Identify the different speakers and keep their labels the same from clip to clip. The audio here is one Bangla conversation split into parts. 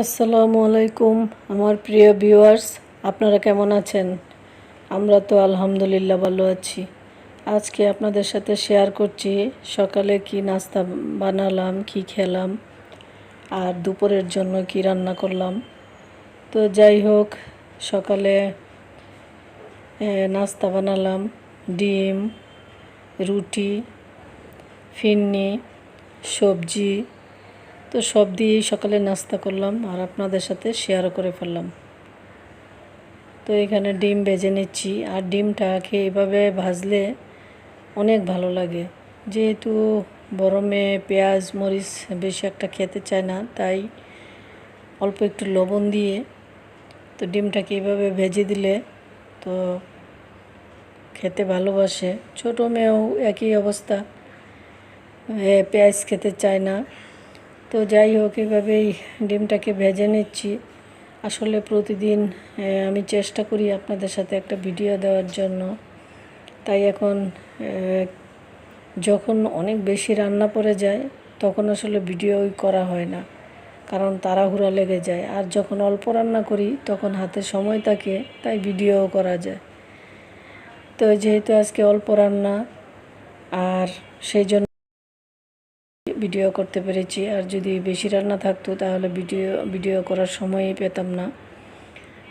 Speaker 1: আসসালামু আলাইকুম, আমার প্রিয় ভিউয়ার্স, আপনারা কেমন আছেন? আমরা তো আলহামদুলিল্লাহ ভালো আছি। আজকে আপনাদের সাথে শেয়ার করছি, সকালে কি নাস্তা বানালাম, কি খেলাম, আর দুপুরের জন্য কি রান্না করলাম। তো যাই হোক, সকালে নাস্তা বানালাম, ডিম, রুটি ফিন্নি সবজি তো সব দিয়েই সকালে নাস্তা করলাম আর আপনাদের সাথে শেয়ারও করে ফেললাম। তো এখানে ডিম ভেজে নিচ্ছি আর ডিমটা খেয়ে এভাবে ভাজলে অনেক ভালো লাগে। যেহেতু গরমে পেঁয়াজ, মরিচ বেশি একটা খেতে চায় না, তাই অল্প একটু লবণ দিয়ে তো ডিমটাকে এভাবে ভেজে দিলে তো খেতে ভালোবাসে। ছোটো মেয়েও একই অবস্থা। পেঁয়াজ খেতে চায় না। তো যাই হোক, এভাবেই ডিমটাকে ভেজে নিচ্ছি। আসলে প্রতিদিন আমি চেষ্টা করি আপনাদের সাথে একটা ভিডিও দেওয়ার জন্য। তাই এখন যখন অনেক বেশি রান্না পড়ে যায়, তখন আসলে ভিডিওই করা হয় না। কারণ তাড়াহুড়া লেগে যায়। আর যখন অল্প রান্না করি, তখন হাতে সময় থাকে, তাই ভিডিও করা যায়। তো যেহেতু আজকে অল্প রান্না, আর সেই জন্য ভিডিও করতে পেরেছি। আর যদি বেশি রান্না থাকতো, তাহলে ভিডিও ভিডিও করার সময়ই পেতাম না।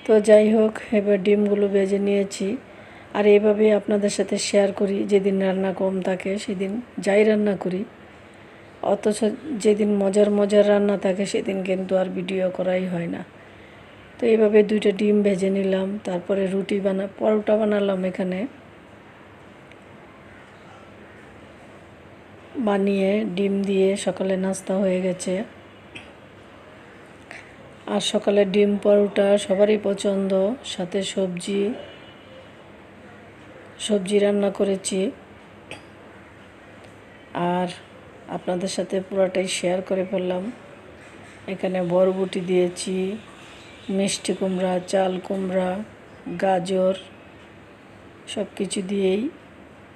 Speaker 1: তো যাই হোক, এবার ডিমগুলো ভেজে নিয়েছি। আর এভাবে আপনাদের সাথে শেয়ার করি, যেদিন রান্না কম থাকে, সেদিন যাই রান্না করি। অথচ যেদিন মজার মজার রান্না থাকে, সেদিন কিন্তু আর ভিডিও করাই হয় না। তো এইভাবে দুইটা ডিম ভেজে নিলাম, তারপরে রুটি বানা, পরোটা বানালাম এখানে। বানিয়ে, ডিম দিয়ে সকালে নাস্তা হয়ে গেছে। আর সকালে ডিম পরোটা সবারই পছন্দ। সাথে সবজি সবজি রান্না করেছি। আর আপনাদের সাথে পুরোটাই শেয়ার করে ফেললাম। এখানে বরবটি দিয়েছি, মিষ্টি কুমড়া, চাল কুমড়া, গাজর সব কিছু দিয়েই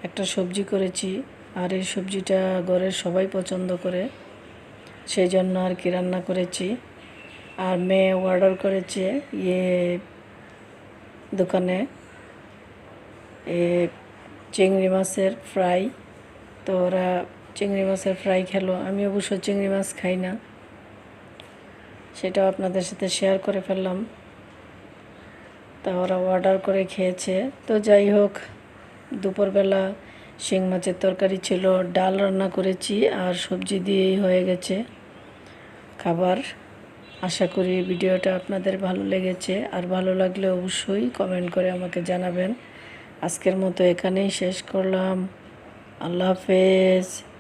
Speaker 1: একটা সবজি করেছি। আর এই সবজিটা ঘরের সবাই পছন্দ করে সেই জন্য আর কি রান্না করেছি। আর মেয়ে অর্ডার করেছে ইয়ে দোকানে, এ চিংড়ি মাছের ফ্রাই। তো ওরা চিংড়ি মাছের ফ্রাই খেলো, আমি অবশ্য চিংড়ি মাছ খাই না। সেটাও আপনাদের সাথে শেয়ার করে ফেললাম। তা ওরা অর্ডার করে খেয়েছে। তো যাই হোক, দুপুরবেলা শিং মাছের তরকারি ছিল, ডাল রান্না করেছি আর সবজি দিয়েই হয়ে গেছে। খাবার, আশা করি ভিডিওটা আপনাদের ভালো লেগেছে। আর ভালো লাগলে অবশ্যই কমেন্ট করে আমাকে জানাবেন। আজকের মতো এখানেই শেষ করলাম। আল্লাহ হাফেজ।